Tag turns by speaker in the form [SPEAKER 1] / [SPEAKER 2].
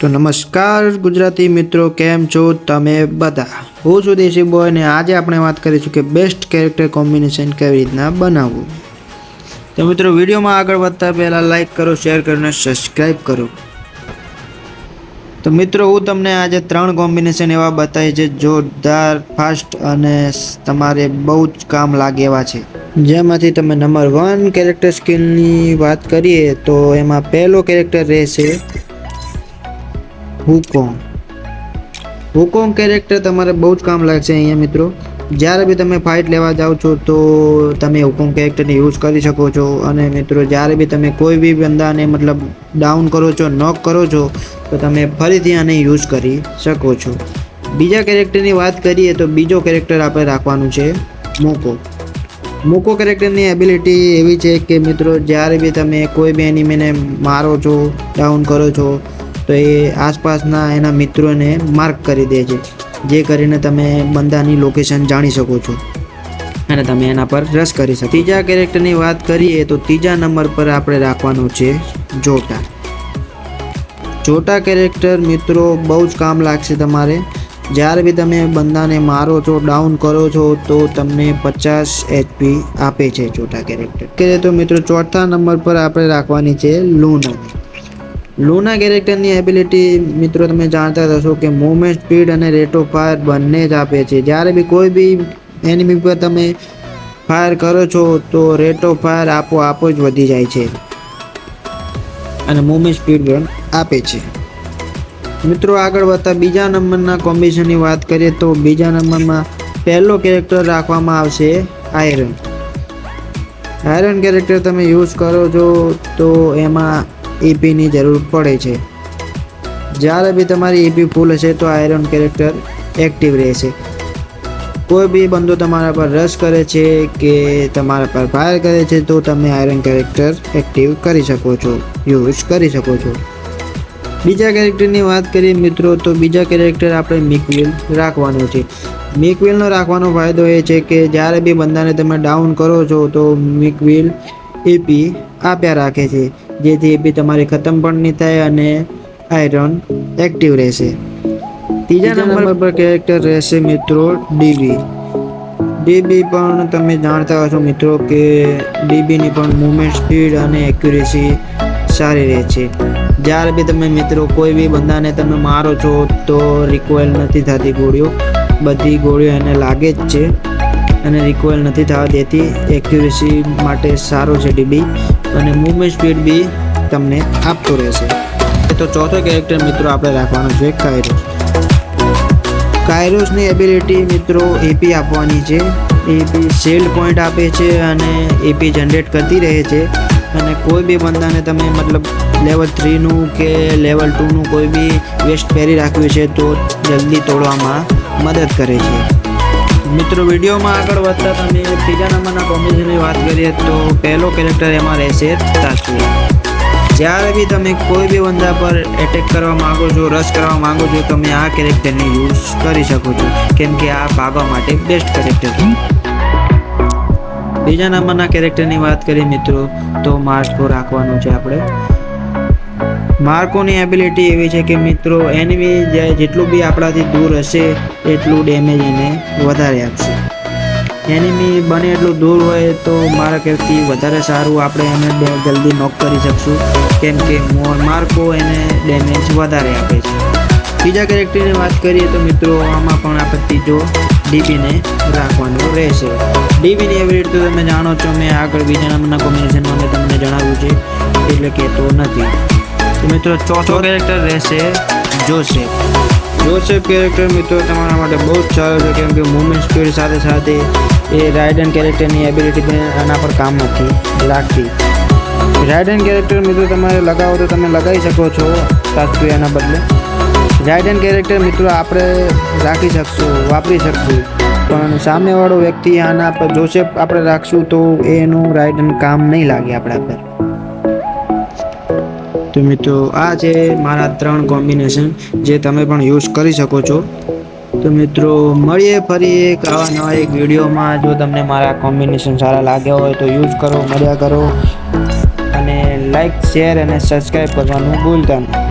[SPEAKER 1] તો નમસ્કાર ગુજરાતી મિત્રો, કેમ છો તમે બધા? હું છું દેશી બોય અને આજે આપણે વાત કરીશું કે બેસ્ટ કેરેક્ટર કોમ્બિનેશન કેવી રીતના બનાવવું? તો મિત્રો, વિડીયોમાં આગળ વધતા પહેલાં લાઈક કરો શેર કરો અને સબસ્ક્રાઈબ કરો. તો મિત્રો, હું તમને આજે ત્રણ કોમ્બિનેશન એવા બતાવી છે જોરદાર ફાસ્ટ અને તમારે બહુ જ કામ લાગે એવા છે. જેમાંથી તમે નંબર વન કેરેક્ટર સ્કિલની વાત કરીએ તો એમાં પહેલો કેરેક્ટર રહેશે હુકોંગ હુકોંગ કેરેક્ટર તમારે બહુ જ કામ લાગશે અહીંયા મિત્રો. જ્યારે બી તમે ફાઇટ લેવા જાઓ છો તો તમે હુકુમ કેરેક્ટરને યુઝ કરી શકો છો. અને મિત્રો, જ્યારે બી તમે કોઈ બી બંદાને મતલબ ડાઉન કરો છો નોક કરો છો, તો તમે ફરીથી આને યુઝ કરી શકો છો. બીજા કેરેક્ટરની વાત કરીએ તો બીજો કેરેક્ટર આપણે રાખવાનું છે મોકો. મોકો કેરેક્ટરની એબિલિટી એવી છે કે મિત્રો, જ્યારે બી તમે કોઈ બી એનિમીને મારો છો ડાઉન કરો છો, તો એ આસપાસના એના મિત્રોને માર્ક કરી દે છે જે કરીને તમે બંદાની લોકેશન જાણી શકો છો. અને તમે એના પર રસ કરી શકો. ત્રીજા કેરેક્ટરની વાત કરીએ તો ત્રીજા નંબર પર આપણે રાખવાનું છે જોટા. જોટા કેરેક્ટર મિત્રો બહુ જ કામ લાગશે તમારે. જ્યારે બી તમે બંદાને મારો છો ડાઉન કરો છો, તો તમને પચાસ એચપી આપે છે જોટા કેરેક્ટર કે તો મિત્રો ચોથા નંબર પર આપણે રાખવાની છે લૂના લૂના કેરેક્ટરની એબિલિટી મિત્રો તમે જાણતા હશો કે મૂવમેન્ટ સ્પીડ અને રેટ ઓફ ફાયર બંને જ આપે છે. જ્યારે બી કોઈ બી એનિમી પર તમે ફાયર કરો છો, તો રેટ ઓફ ફાયર આપો આપો જ વધી જાય છે અને મૂવમેન્ટ સ્પીડ પણ આપે છે. મિત્રો આગળ વધતા બીજા નંબરના કોમ્બિનેશનની વાત કરીએ તો બીજા નંબરમાં પહેલો કેરેક્ટર રાખવામાં આવશે આયરન આયરન કેરેક્ટર તમે યુઝ કરો છો, તો એમાં એપીની જરૂર પડે છે. જ્યારે બી તમારી એપી ફૂલ હશે તો આયરન કેરેક્ટર એક્ટિવ રહેશે. કોઈ બી બંદો તમારા પર રશ કરે છે કે તમારા પર ફાયર કરે છે તો તમે આયરન કેરેક્ટર એક્ટિવ કરી શકો છો યુઝ કરી શકો છો. બીજા કેરેક્ટરની વાત કરીએ મિત્રો, તો બીજા કેરેક્ટર આપણે મિકવિલ રાખવાનું છે. મિકવિલનો રાખવાનો ફાયદો એ છે કે જ્યારે બી બંદાને તમે ડાઉન કરો છો તો મિકવિલ એપી આપ્યા રાખે છે. જેથી બી તમારી ખતમ પણ નહીં થાય અને આયરન એક્ટિવ રહેશે. ત્રીજા નંબર પર કેરેક્ટર રહેશે મિત્રો ડીબી ડીબી પણ તમે જાણતા હશો મિત્રો કે ડીબીની પણ મૂવમેન્ટ સ્પીડ અને એક્યુરેસી સારી રહે છે. જ્યારે બી તમે મિત્રો કોઈ બી બંદાને તમે મારો છો તો રિકોઇલ નથી થતી ગોળીઓ. બધી ગોળીઓ એને લાગે જ છે. અને રિકોઇલ નથી થવા દેતી. એક્યુરેસી માટે સારો છે ડીબી અને મૂવમેન્ટ સ્પીડ બી તમને આપતો રહેશે. તો ચોથો કેરેક્ટર મિત્રો આપણે રાખવાનો છે કાયરોસ કાયરોસની એબિલિટી મિત્રો એપી આપવાની છે. એપી સેલ્ડ પોઈન્ટ આપે છે અને એપી જનરેટ કરતી રહે છે. અને કોઈ બી બંદાને તમે મતલબ લેવલ થ્રીનું કે લેવલ ટુનું કોઈ બી વેસ્ટ પહેરી રાખ્યું છે તો જલ્દી તોડવામાં મદદ કરે છે. મિત્રો, વિડીયોમાં આગળ વધતા તમે ત્રીજા નંબરના કોમ્બિનેશનની વાત કરીએ તો પહેલો કેરેક્ટર એમાં રહેશે તાશ્વી જ્યારે બી તમે કોઈ બી બંદા પર એટેક કરવા માંગો છો રસ કરવા માંગો છો, તમે આ કેરેક્ટરને યુઝ કરી શકો છો. કેમ કે આ ભાગવા માટે બેસ્ટ કેરેક્ટર છે. બીજા નંબરના કેરેક્ટરની વાત કરીએ મિત્રો, તો માર્કો રાખવાનો છે આપણે. માર્કોની એબિલિટી એવી છે કે મિત્રો એનિમી જેટલું બી આપણાથી દૂર હશે, એટલું ડેમેજ એને વધારે આપશે. એનિમી બને એટલું દૂર હોય તો મારા ખ્યાલથી વધારે સારું આપણે એને જલ્દી નોક કરી શકશું. કેમ કે માર્કો એને ડેમેજ વધારે આપે છે. બીજા કેરેક્ટરની વાત કરીએ તો મિત્રો, આમાં પણ આપણે ત્રીજો ડીબીને રાખવાનો રહેશે. ડીબીની એવી તો તમે જાણો છો, મેં આગળ બીજા નામના કોમ્બિનેશનમાં મેં તમને જણાવ્યું છે. એટલે કહેતો નથી. તો મિત્રો ચોથો કેરેક્ટર રહેશે જોસેફ જોસેફ કેરેક્ટર મિત્રો તમારા માટે બહુ જ સારો છે કેમ કે મુવમેન્ટ સ્પીડ સાથે સાથે એ રાઇડન કેરેક્ટરની એબિલિટી આના પર કામ નથી લાગતી. રાઇડન કેરેક્ટર મિત્રો તમારે લગાવો તો તમે લગાવી શકો છો સાચું એના બદલે. રાઇડન કેરેક્ટર મિત્રો આપણે રાખી શકશું વાપરી શકશું. પણ સામેવાળો વ્યક્તિ આના પર જોસેફ આપણે રાખશું તો એનું રાઇડન કામ નહીં લાગે આપણા પર. તો મિત્રો, આ છે મારા ત્રણ કોમ્બિનેશન જે તમે પણ યુઝ કરી શકો છો. તો મિત્રો, મળીએ ફરી એક આવા નવા એક વિડીયોમાં. જો તમને મારા કોમ્બિનેશન સારા લાગ્યા હોય તો યુઝ કરો, મળ્યા કરો. અને લાઈક શેર અને સબસ્ક્રાઈબ કરવાનું ભૂલતા નહીં